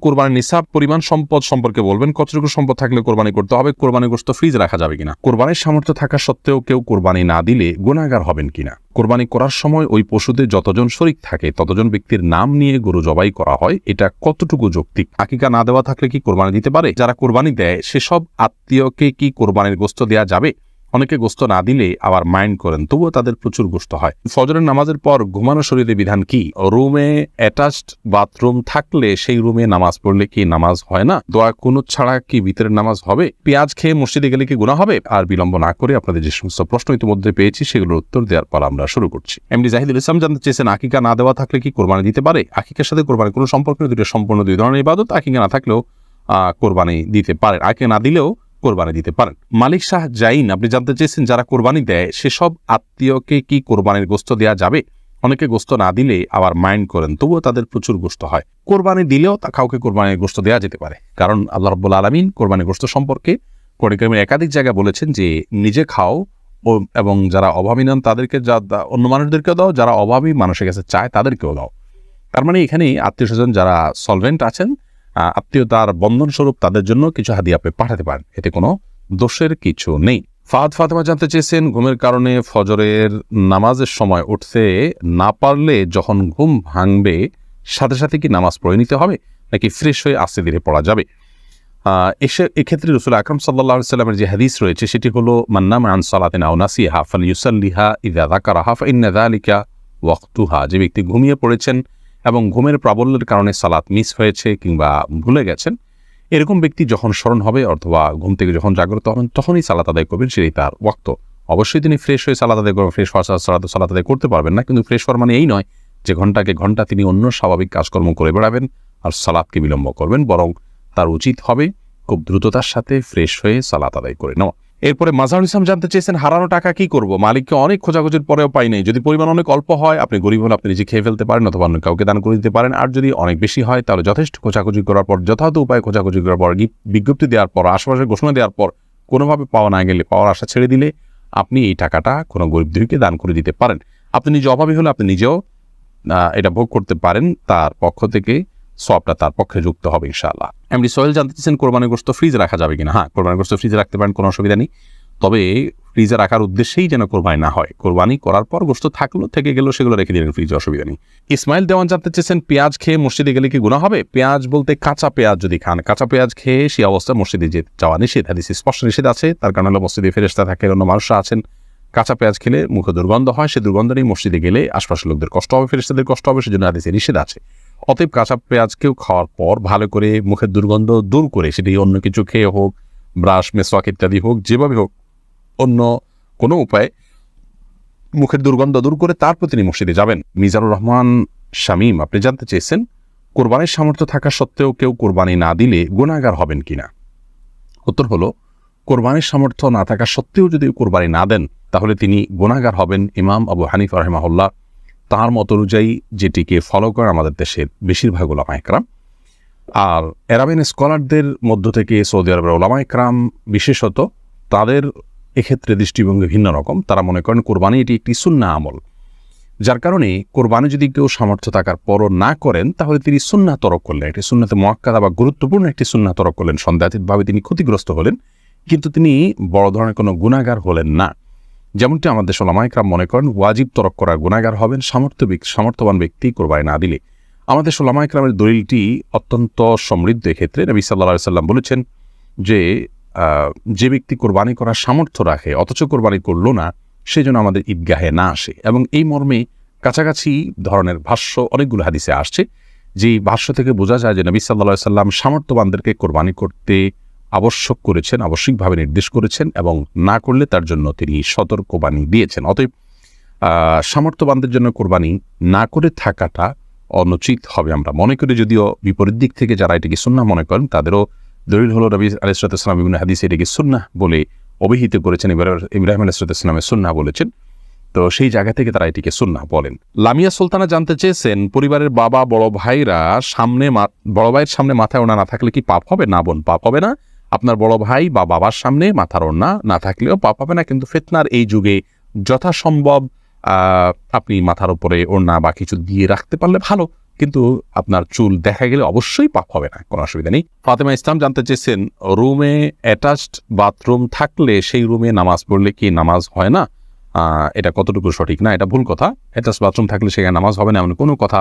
কোরবানির নিসাব পরিমাণ সম্পদ সম্পর্কে বলবেন, কতটুকু সম্পদ থাকলে কোরবানি করতে হবে কোরবানি গোস্ত ফ্রিজ রাখা যাবে কিনা? কোরবানির সামর্থ্য থাকা সত্ত্বেও কেউ কোরবানি না দিলে গুণাগার হবেন কিনা? কোরবানি করার সময় ওই পশুদের যতজন শরিক থাকে, ততজন ব্যক্তির নাম নিয়ে গরু জবাই করা হয়, এটা কতটুকু যৌক্তিক? আকিকা না দেওয়া থাকলে কি কোরবানি দিতে পারে? যারা কোরবানি দেয়, সেসব আত্মীয়কে কি কোরবানির গোস্ত দেওয়া যাবে? অনেকে গোস্ত না দিলে আবার মাইন্ড করেন, তবুও তাদের প্রচুর গোস্ত হয়। ফজরের নামাজের পর ঘুমানো শরীরে বিধান কি? রুমে অ্যাটাচড বাথরুম থাকলে সেই রুমে নামাজ পড়লে কি নামাজ হয় না? দোয়া কুনুত ছাড়া কি ভিতরের নামাজ হবে? পেঁয়াজ খেয়ে মসজিদে গেলে কি গুণা হবে? আর বিলম্ব না করে আপনাদের যে সমস্ত প্রশ্ন ইতিমধ্যে পেয়েছি, সেগুলোর উত্তর দেওয়ার পর আমরা শুরু করছি। এমডি জাহিদুল ইসলাম জানতে চেয়েছেন, আকিকা না দেওয়া থাকলে কি কোরবানি দিতে পারে? আকিকার সাথে কোরবানি কোনো সম্পর্ক দুটো সম্পূর্ণ দুই ধরনের ইবাদত। আকিকা না থাকলেও কোরবানি দিতে পারেন আকিকা না দিলেও কোরবানি দিতে পারেন। মালিক শাহ জাইন, আপনি জানতে চেয়েছেন যারা কোরবানি দেয়, সেসব আত্মীয়কে কি কোরবানির গোস্ত দেওয়া যাবে? অনেকে গোস্ত না দিলে আবার মাইন্ড করেন, তবুও তাদের প্রচুর গোস্ত হয়। কোরবানি দিলেও তা কাউকে কোরবানির গোস্ত দেওয়া যেতে পারে। কারণ আল্লাহ রব্বুল আলমিন কোরবানির গোস্ত সম্পর্কে কোরআনের একাধিক জায়গায় বলেছেন যে, নিজে খাও এবং যারা অভাবী নন তাদেরকে যা অন্য মানুষদেরকেও দাও, যারা অভাবী মানুষের কাছে চায় তাদেরকেও দাও। তার মানে এখানে আত্মীয় স্বজন যারা সলভেন্ট আছেন আত্মীয়তার বন্ধন স্বরূপ তাদের জন্য কিছু হাদিয়া আপনি পাঠাতে পারেন। এতে কোনো দোষের কিছু নেই। ফাদ ফাতেমা জানতে চেয়েছেন, ঘুমের কারণে ফজরের নামাজের সময় উঠতে না পারলে যখন ঘুম ভাঙবে, সাথে সাথে কি নামাজ পড়ে নিতে হবে? নাকি ফ্রেশ হয়ে আস্তে ধীরে পড়া যাবে? এসে, এক্ষেত্রে রসুল আকরম সাল্লাহ সাল্লামের যে হাদিস রয়েছে, সেটি হলো মান্নাম আন সালাতিন আউনাসিহা ফাল ইউসাল্লিহা ইদা দাকারাহা ফাইন্না আলিকা ওয়াক্তুহা। যে ব্যক্তি ঘুমিয়ে পড়েছেন এবং ঘুমের প্রাবল্যের কারণে সালাত মিস হয়েছে কিংবা ভুলে গেছেন, এরকম ব্যক্তি যখন স্মরণ হবে অথবা ঘুম থেকে যখন জাগ্রত হবেন, তখনই সালাত আদায় করবেন, সেটাই তার ওয়াক্ত। অবশ্যই তিনি ফ্রেশ হয়ে সালাত আদায় করবেন ফ্রেশ হওয়া সালাত সালাত আদায় করতে পারবেন না, কিন্তু ফ্রেশ হওয়ার মানে এই নয় যে ঘন্টাকে ঘণ্টা তিনি অন্য স্বাভাবিক কাজকর্ম করে বেড়াবেন আর সালাদকে বিলম্ব করবেন, বরং তার উচিত হবে খুব দ্রুততার সাথে ফ্রেশ হয়ে সালাত আদায় করে নেওয়া। এরপরে মাজাহুল ইসলাম জানতে চেয়েছেন, হারানো টাকা কি করব? মালিককে অনেক খোঁজাখুঁজির পরেও পাই নাই। যদি পরিমাণ অনেক অল্প হয়, আপনি গরিব হলে আপনি নিজে খেয়ে ফেলতে পারেন অথবা অন্য কাউকে দান করে দিতে পারেন। আর যদি অনেক বেশি হয়, তাহলে যথেষ্ট খোঁজাখুঁজি করার পর, যথাযথ উপায়ে খোঁজাখুঁজি করার পর বিজ্ঞপ্তি দেওয়ার পর, আশেপাশে ঘোষণা দেওয়ার পর, কোনোভাবে পাওয়া না গেলে, পাওয়ার আশা ছেড়ে দিলে, আপনি এই টাকাটা কোনো গরিবদেরকে দান করে দিতে পারেন। আপনি নিজে অভাবী হলে আপনি নিজেও এটা ভোগ করতে পারেন। তার পক্ষ থেকে সবটা তার পক্ষে যুক্ত হবে, ইনশাআল্লাহ। এমনি সোহেল জানতে চাইছেন কোরবানির গোস্ত ফ্রিজে রাখা যাবে কিনা। হ্যাঁ কোরবানির গোস্ত ফ্রিজে রাখতে পারেন, কোনো অসুবিধা নেই। তবে ফ্রিজে রাখার উদ্দেশ্যেই যেন কোরবানি না হয়। কোরবানি করার পর গোস্ত থাকল, থেকে গেলেও সেগুলো রেখে দিলেন, ফ্রিজে অসুবিধা নেই। ইসমাইল দেওয়ান জানতে চেয়েছেন, পেঁয়াজ খেয়ে মসজিদে গেলে কি গুণা হবে? পেঁয়াজ বলতে কাঁচা পেঁয়াজ যদি খান, কাঁচা পেঁয়াজ খেয়ে সেই অবস্থায় মসজিদে যে যাওয়া নিষেধ, হাদিস স্পষ্ট নিষেধ আছে। তার কারণ হলো মসজিদে ফেরেস্তা থাকে, অন্য মানুষরা আছেন। কাঁচা পেঁয়াজ খেলে মুখে দুর্গন্ধ হয়, সে দুর্গন্ধ নিয়ে মসজিদে গেলে আশপাশের লোকদের কষ্ট হবে ফেরেস্তাদের কষ্ট হবে, সেজন্য হাদিসে নিষেধ আছে। অতএব কাঁচা পেঁয়াজকেও খাওয়ার পর ভালো করে মুখের দুর্গন্ধ দূর করে সেটি অন্য কিছু খেয়ে হোক, ব্রাশ, মেসওয়াক ইত্যাদি হোক, যেভাবে হোক, অন্য কোনো উপায়ে মুখের দুর্গন্ধ দূর করে তারপর তিনি মসজিদে যাবেন। মিজানুর রহমান, শামীম, আপনি জানতে চেয়েছেন, কোরবানির সামর্থ্য থাকা সত্ত্বেও কেউ কোরবানি না দিলে গুণাগার হবেন কিনা? উত্তর হলো, কোরবানির সামর্থ্য না থাকা সত্ত্বেও যদি কোরবানি না দেন, তাহলে তিনি গুণাগার হবেন ইমাম আবু হানিফ রহমাহুল্লাহ। তাঁর মত অনুযায়ী যেটিকে ফলো করে আমাদের দেশের বেশিরভাগ ওলামা একরাম। আর এরাবিন স্কলারদের মধ্য থেকে সৌদি আরবের ওলামা একরাম বিশেষত তাদের এক্ষেত্রে দৃষ্টিভঙ্গি ভিন্ন রকম। তারা মনে করেন কোরবানি এটি একটি সুন্না আমল। যার কারণে কোরবানি যদি কেউ সামর্থ্য থাকার পরও না করেন, তাহলে তিনি সুন্না তরক করলেন। একটি সুন্নাতে মহাক্কাদা বা গুরুত্বপূর্ণ একটি সুন্না তরক করলেন। সন্দেহাতীতভাবে তিনি ক্ষতিগ্রস্ত হলেন, কিন্তু তিনি বড় ধরনের কোনো গুণাগার হলেন না। যেমনটি আমাদের সোলামাইকরাম মনে করেন, ওয়াজিব তরক করা গুণাগার হবেন, সামর্থ্য সামর্থ্যবান ব্যক্তি কোরবানি না দিলে। আমাদের সোলামাইকরামের দলিলটি অত্যন্ত সমৃদ্ধ এক্ষেত্রে নবী সাল্লাহ সাল্লাম বলেছেন যে যে ব্যক্তি কোরবানি করার সামর্থ্য রাখে, অথচ কোরবানি করল না, সে যেন আমাদের ঈদগাহে না আসে। এবং এই মর্মে কাছাকাছি ধরনের ভাষ্য, অনেকগুলো হাদিসে আসছে যে ভাষ্য থেকে বোঝা যায় যে নবী সাল্লাহ সাল্লাম সামর্থ্যবানদেরকে কোরবানি করতে আবশ্যক করেছেন, আবশ্যিকভাবে নির্দেশ করেছেন এবং না করলে তার জন্য তিনি সতর্কবাণী দিয়েছেন। অতএব সামর্থ্যবানদের জন্য কোরবানি না করে থাকাটা অনুচিত হবে আমরা মনে করি, যদিও বিপরীত দিক থেকে যারা এটিকে সুন্না মনে করেন, তাদেরও দলিল হলো রবি আলিসালাম বিভিন্ন হাদিস এটিকে সুন্না বলে অভিহিত করেছেন ইব্রাহিম- আলাইসালামের সুন্না বলেছেন। তো সেই জায়গা থেকে তারা এটিকে সুন্না বলেন। লামিয়া সুলতানা জানতে চেয়েছেন, পরিবারের বাবা, বড় ভাইরা সামনে বড় ভাইয়ের সামনে মাথায় ওনা না থাকলে কি পাপ হবে? না বোন, পাপ হবে না। আপনার বড় ভাই বা বাবার সামনে মাথার ওড়না না থাকলেও পাপ হবে না, কিন্তু ফেতনার এই যুগে যথাসম্ভব আপনি মাথার উপরে ওড়না বা কিছু দিয়ে রাখতে পারলে ভালো, কিন্তু আপনার চুল দেখা গেলে অবশ্যই পাপ হবে না, কোনো অসুবিধা নেই। ফাতেমা ইসলাম জানতে চেয়েছেন, রুমে অ্যাটাচড বাথরুম থাকলে সেই রুমে নামাজ পড়লে কি নামাজ হয় না? এটা কতটুকু সঠিক না? এটা ভুল কথা। অ্যাটাচ বাথরুম থাকলে সেখানে নামাজ হবে না, এমন কোনো কথা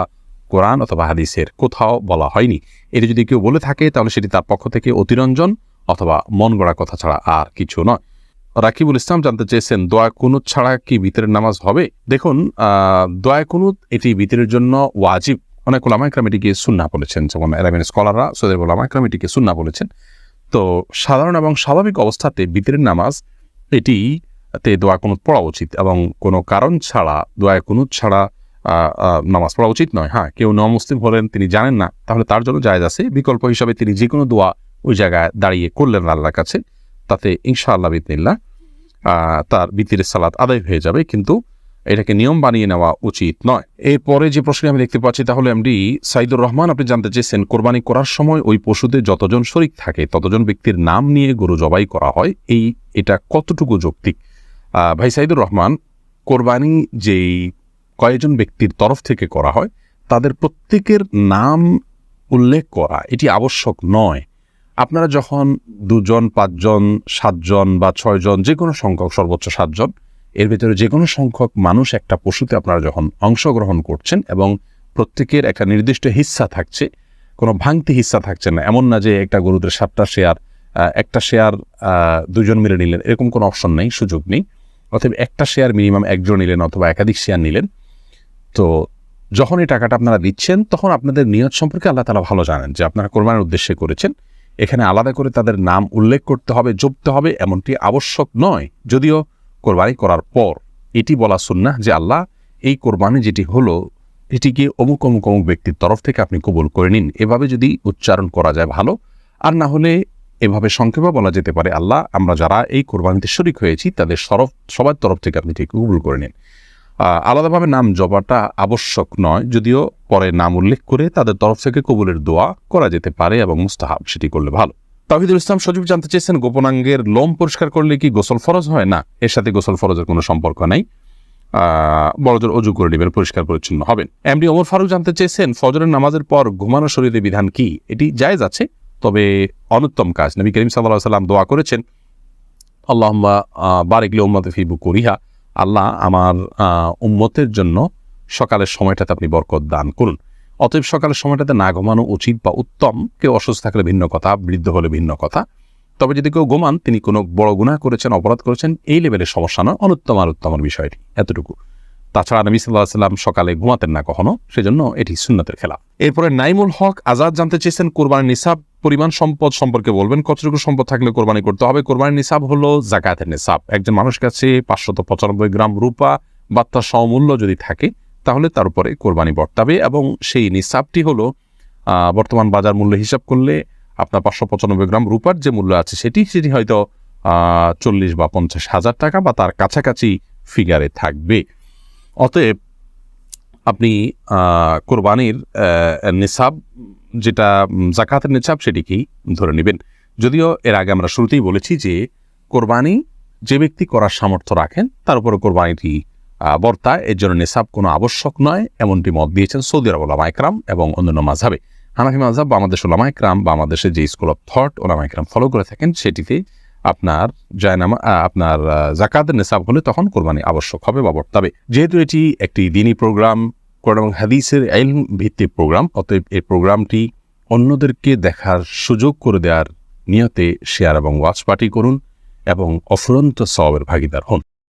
কোরআন অথবা হাদিসের কোথাও বলা হয়নি। এটা যদি কেউ বলে থাকে, তাহলে সেটি তার পক্ষ থেকে অতিরঞ্জন। অথবা মন গড়া কথা ছাড়া আর কিছু নয়। রাকিবুল ইসলাম জানতে চেয়েছেন, দোয়া কুনুত ছাড়া কি ভিতরের নামাজ হবে? দেখুন দোয়া কুনুত এটি ভিতরের জন্য ওয়াজিব। অনেক ওলামা একরাম এটিকে সুন্না বলেছেন, যেমন এলামেন স্কলাররা সৈয়দ ওলামা একরাম এটিকে সুন্না বলেছেন। তো সাধারণ এবং স্বাভাবিক অবস্থাতে ভিতরের নামাজ এটি তে দোয়া কুনুত পড়া উচিত এবং কোনো কারণ ছাড়া, দোয়া কুনুত ছাড়া নামাজ পড়া উচিত নয়। হ্যাঁ কেউ ন মুসলিম হলেন, তিনি জানেন না, তাহলে তার জন্য জায়েজ আছে। বিকল্প হিসাবে তিনি যে কোনো দোয়া ওই জায়গায় দাঁড়িয়ে করলেন আল্লাহর কাছে। তাতে ইনশাআল্লাহ বিদিনিল্লাহ আহ, তার বিতিরের সালাত আদায় হয়ে যাবে। কিন্তু এটাকে নিয়ম বানিয়ে নেওয়া উচিত নয়। এরপরে যে প্রশ্নে আমি দেখতে পাচ্ছি তাহলে এমডি সাইদুর রহমান আপনি জানতে চেয়েছেন কোরবানি করার সময় ওই পশুতে যতজন শরিক থাকে ততজন ব্যক্তির নাম নিয়ে গরু জবাই করা হয়। এই এটা কতটুকু যৌক্তিক? ভাই সাইদুর রহমান কোরবানি যেই কয়েকজন ব্যক্তির তরফ থেকে করা হয় তাদের প্রত্যেকের নাম উল্লেখ করা এটি আবশ্যক নয়। আপনারা যখন দুজন, পাঁচজন, সাতজন বা ছয়জন যে কোনো সংখ্যক, সর্বোচ্চ সাতজন, এর ভেতরে যে কোনো সংখ্যক মানুষ একটা পশুতে আপনারা যখন অংশগ্রহণ করছেন এবং প্রত্যেকের একটা নির্দিষ্ট হিস্সা থাকছে, কোনো ভাঙতি হিস্সা থাকছে না, এমন না যে একটা গরুদের সাতটা শেয়ার একটা শেয়ার দুজন মিলে নিলেন, এরকম কোনো অপশন নেই, সুযোগ নেই। অথবা একটা শেয়ার মিনিমাম একজন নিলেন অথবা একাধিক শেয়ার নিলেন। তো যখন এই টাকাটা আপনারা দিচ্ছেন, তখন আপনাদের নিয়ত সম্পর্কে আল্লাহ তালা ভালো জানেন যে আপনারা কোরবানির উদ্দেশ্যে করেছেন। এখানে আলাদা করে তাদের নাম উল্লেখ করতে হবে, জপতে হবে, এমনটি আবশ্যক নয়। যদিও কোরবানি করার পর এটি বলা সুন্না যে আল্লাহ এই কোরবানি যেটি হলো, এটিকে অমুক অমুক অমুক ব্যক্তির তরফ থেকে আপনি কবুল করে নিন। এভাবে যদি উচ্চারণ করা যায় ভালো, আর না হলে এভাবে সংক্ষেপে বলা যেতে পারে, আল্লাহ, আমরা যারা এই কোরবানিতে শরিক হয়েছি, তাদের সরফ, সবার তরফ থেকে আপনি ঠিক কবুল করে নিন। আলাদাভাবে নাম জবাটা আবশ্যক নয়, যদিও পরে নাম উল্লেখ করে তাদের তরফ থেকে কবুলের দোয়া করা যেতে পারে এবং মুস্তাহাব সেটি করলে ভালো। তাহিদুল ইসলাম সজীব জানতে চেয়েছেন, গোপনাঙ্গের লোম পরিষ্কার করলে কি গোসল ফরজ হয়? না, এর সাথে গোসল ফরজের কোনো সম্পর্ক নাই। বড়জোর অজু করে নেবেন, পরিষ্কার পরিচ্ছন্ন হবেন। এমডি ওমর ফারুক জানতে চেয়েছেন, ফজরের নামাজের পর ঘুমানো শরীরে বিধান কি? এটি জায়জ আছে, তবে অনুত্তম কাজ। নবী করিম সাল্লাহ সাল্লাম দোয়া করেছেন আল্লাহ বারেকলি উম্মতে ফিবু করিহা আল্লাহ আমার উম্মতের জন্য সকালের সময়টাতে আপনি বরকত দান করুন। অতএব সকালের সময়টাতে না ঘুমানো উচিত বা উত্তম। কেউ অসুস্থ থাকলে ভিন্ন কথা, বৃদ্ধ হলে ভিন্ন কথা। তবে যদি কেউ ঘুমান, তিনি কোনো বড় গুণা করেছেন, অপরাধ করেছেন, এই লেভেলের সমস্যা নয়। অনুত্তম আর উত্তমের বিষয়টি, এতটুকু। তাছাড়া নবী সাল্লাহ সাল্লাম সকালে ঘুমাতেন না কখনো, সেজন্য এটি সুন্নতের খেলা। এরপরে নাইমুল হক আজাদ জানতে চেয়েছেন, কোরবানির নিসাব পরিমাণ সম্পদ সম্পর্কে বলবেন, কতটুকু সম্পদ থাকলে কোরবানি করতে হবে? কোরবানির নিসাব হলো জাকাতের নিসাব। একজন মানুষ কাছে পাঁচশত পঁচানব্বই গ্রাম রূপা বা তার সমমূল্য যদি থাকে, তাহলে তার উপরে কোরবানি বর্তাবে এবং সেই নিসাবটি হলো বর্তমান বাজার মূল্য হিসাব করলে আপনার পাঁচশো পঁচানব্বই গ্রাম রূপার যে মূল্য আছে সেটি সেটি হয়তো চল্লিশ বা পঞ্চাশ হাজার টাকা বা তার কাছাকাছি ফিগারে থাকবে। অতএব আপনি কোরবানির নিসাব যেটা জাকাতের নিসাব সেটিকেই ধরে নেবেন। যদিও এর আগে আমরা শুরুতেই বলেছি যে, কোরবানি যে ব্যক্তি করার সামর্থ্য রাখেন, তার উপরে কোরবানিটি বর্তা, এর জন্য নিসাব কোনো আবশ্যক নয়, এমনটি মত দিয়েছেন সৌদি আরব ওলামা একরাম এবং অন্যান্য মাঝাবে হানাফি মাঝাব বা আমাদের ওলামা বা আমাদের যে স্কুল অফ থট ওলামা ফলো করে থাকেন, সেটিতে আপনার জায়নামা আপনার জাকাত নিসাব হলে তখন কোরবানি আবশ্যক হবে বা বর্তাবে যেহেতু এটি একটি দিনী প্রোগ্রাম, কোরআন এবং হাদিসের আইন ভিত্তিক প্রোগ্রাম, অতএব এই প্রোগ্রামটি অন্যদেরকে দেখার সুযোগ করে দেওয়ার নিয়তে শেয়ার এবং ওয়াচ পার্টি করুন এবং অফুরন্ত সবের ভাগিদার হন।